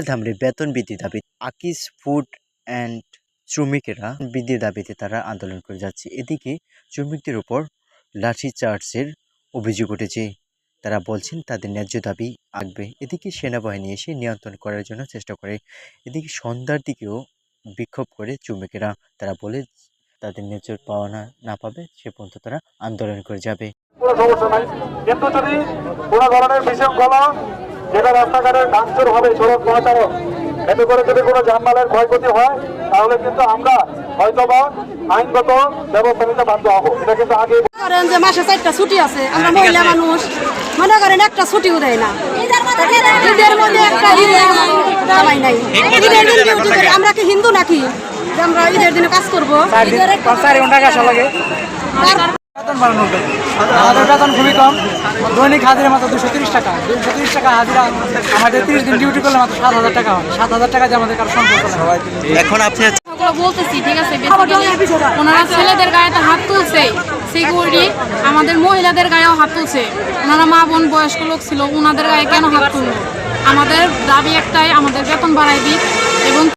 ধামরে বেতন বৃদ্ধি দাবি। আকিস ফুড অ্যান্ড শ্রমিকেরা বৃদ্ধির দাবিতে তারা আন্দোলন করে যাচ্ছে। এদিকে শ্রমিকদের উপর লাঠি চার্জের অভিযোগ উঠেছে। তারা বলছেন, তাদের ন্যায্য দাবি আঁকবে। এদিকে সেনাবাহিনী এসে নিয়ন্ত্রণ করার জন্য চেষ্টা করে। এদিকে সন্ধ্যার দিকেও বিক্ষোভ করে শ্রমিকেরা। তারা বলে, তাদের ন্যায্য পাওয়া না পাবে, সে পর্যন্ত তারা আন্দোলন করে যাবে। কোনো সমস্যা নাই। কিন্তু যদি কোনো ধরনের বিশৃঙ্খলা যেটা রাস্তাঘাটে ভাঙচুর হবে সড়ক মহাসড়ক। এতে করে যদি কোনো যানবাহনের ক্ষয়ক্ষতি হয় তাহলে কিন্তু আমরা হয়তোবা আইনগত ব্যবস্থা নিতে বাধ্য হব। এটা কিন্তু আগে করেন যে মাসে চারটা ছুটি আছে আমরা মহিলা মানুষ মনে করেন একটা ছুটিও দেয় না। ঈদের মধ্যে একটা কামাই নাই। ঈদের দিন আমরা কি হিন্দু নাকি? যে আমরা ঈদের দিনে কাজ করব। চার ঘণ্টা কাজ লাগে। বেতন বাড়ানোর জন্য। আমাদের বেতন খুবই কম। দৈনিক হাজিরা মাত্র দুশো তিরিশ টাকা। দুশো তিরিশ টাকা হাজিরা আমাদের তিরিশ দিন ডিউটি করলে মাত্র সাত হাজার টাকা হয়। সাত হাজার টাকা দিয়ে আমাদের কারও সম্পর্ক সবাই এখন আপনি বলতেছি ঠিক আছে? ওনারা ছেলেদের গায়ে তো হাত তুলছে। সিকিউরিটি আমাদের মহিলাদের গায়েও হাত তুলছে। ওনারা মা বোন বয়স্ক লোক ছিল ওনাদের গায়ে কেন হাত তুললো আমাদের দাবি একটাই আমাদের বেতন বাড়াই দিক এবং